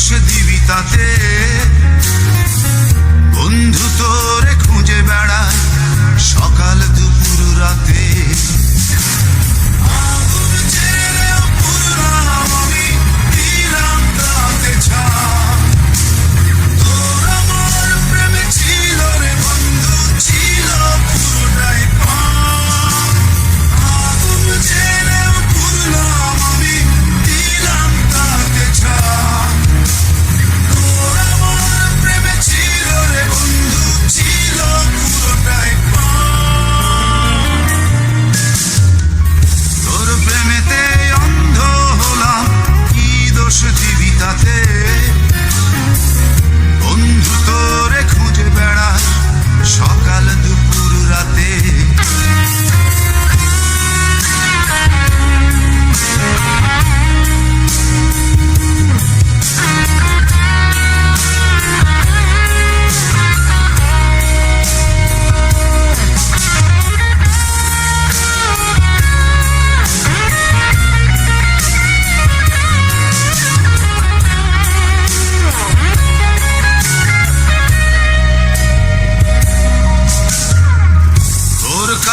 দিবি তাতে। বন্ধু তোরে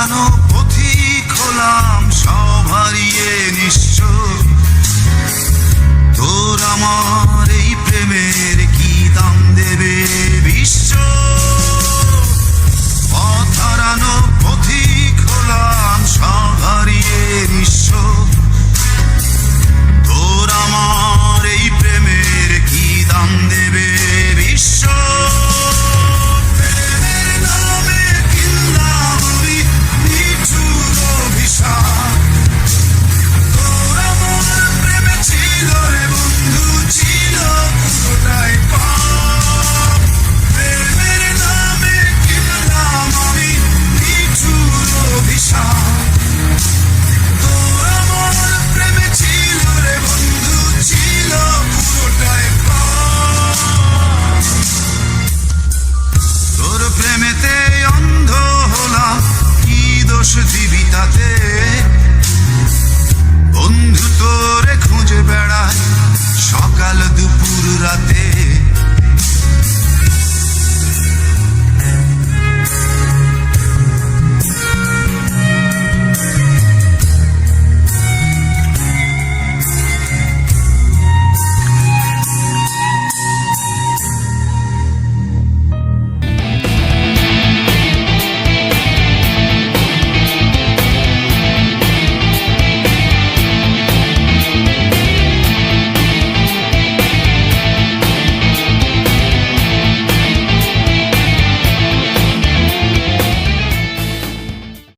mano. দোষ দিবি তাতে বন্ধু তোরে খুঁজে বেড়ায়।